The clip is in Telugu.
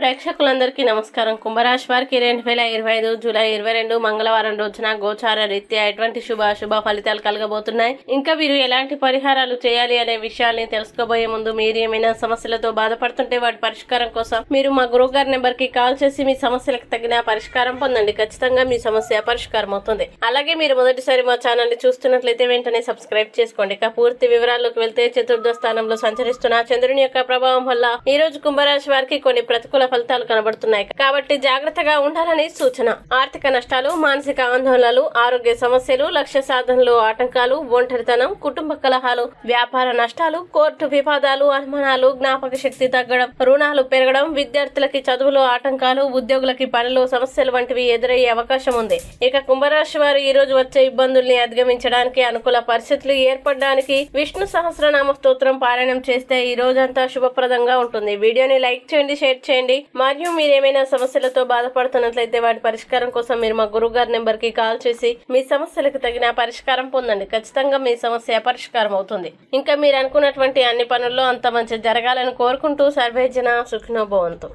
ప్రేక్షకులందరికీ నమస్కారం. కుంభరాశి వారికి రెండు వేల ఇరవై ఐదు జూలై ఇరవై రెండు మంగళవారం రోజున గోచార రీత్యా ఎటువంటి శుభ అశుభ ఫలితాలు కలగబోతున్నాయి? ఇంకా వీరు ఎలాంటి పరిహారాలు చేయాలి అనే విషయాల్ని తెలుసుకోబోయే ముందు మీరు ఏమైనా సమస్యలతో బాధపడుతుంటే వాటి పరిష్కారం కోసం మీరు మా గురువు గారి నెంబర్కి కాల్ చేసి మీ సమస్యలకు తగిన పరిష్కారం పొందండి. ఖచ్చితంగా మీ సమస్య పరిష్కారం అవుతుంది. అలాగే మీరు మొదటిసారి మా ఛానల్ని చూస్తున్నట్లయితే వెంటనే సబ్స్క్రైబ్ చేసుకోండి. ఇక పూర్తి వివరాల్లోకి వెళ్తే చతుర్థ స్థానంలో సంచరిస్తున్న చంద్రుని యొక్క ప్రభావం వల్ల ఈ రోజు కుంభరాశి వారికి కొన్ని ప్రతికూల ఫలితాలు కనబడుతున్నాయి. కాబట్టి జాగ్రత్తగా ఉండాలని సూచన. ఆర్థిక నష్టాలు మానసిక ఆందోళనలు ఆరోగ్య సమస్యలు లక్ష్య సాధనలో ఆటంకాలు ఒంటరితనం కుటుంబ కలహాలు వ్యాపార నష్టాలు కోర్టు వివాదాలు అనుమానాలు జ్ఞాపక శక్తి తగ్గడం రుణాలు పెరగడం విద్యార్థులకి చదువులో ఆటంకాలు ఉద్యోగులకి పనిలో సమస్యలు వంటివి ఎదురయ్యే అవకాశం ఉంది. ఇక కుంభరాశి వారు ఈ రోజు వచ్చే ఇబ్బందుల్ని అధిగమించడానికి అనుకూల పరిస్థితులు ఏర్పడడానికి విష్ణు సహస్రనామ స్తోత్రం పారాయణం చేస్తే ఈ రోజంతా శుభప్రదంగా ఉంటుంది. వీడియోని లైక్ చేయండి షేర్ చేయండి. మరియు మీరు ఏమైనా సమస్యలతో బాధపడుతున్నట్లయితే వాటి పరిష్కారం కోసం మీరు మా గురువు గారి నెంబర్కి కాల్ చేసి మీ సమస్యలకు తగిన పరిష్కారం పొందండి. ఖచ్చితంగా మీ సమస్య పరిష్కారం అవుతుంది. ఇంకా మీరు అనుకున్నటువంటి అన్ని పనుల్లో అంత మంచి జరగాలని కోరుకుంటూ సర్వేజన సుఖినోభవంతు.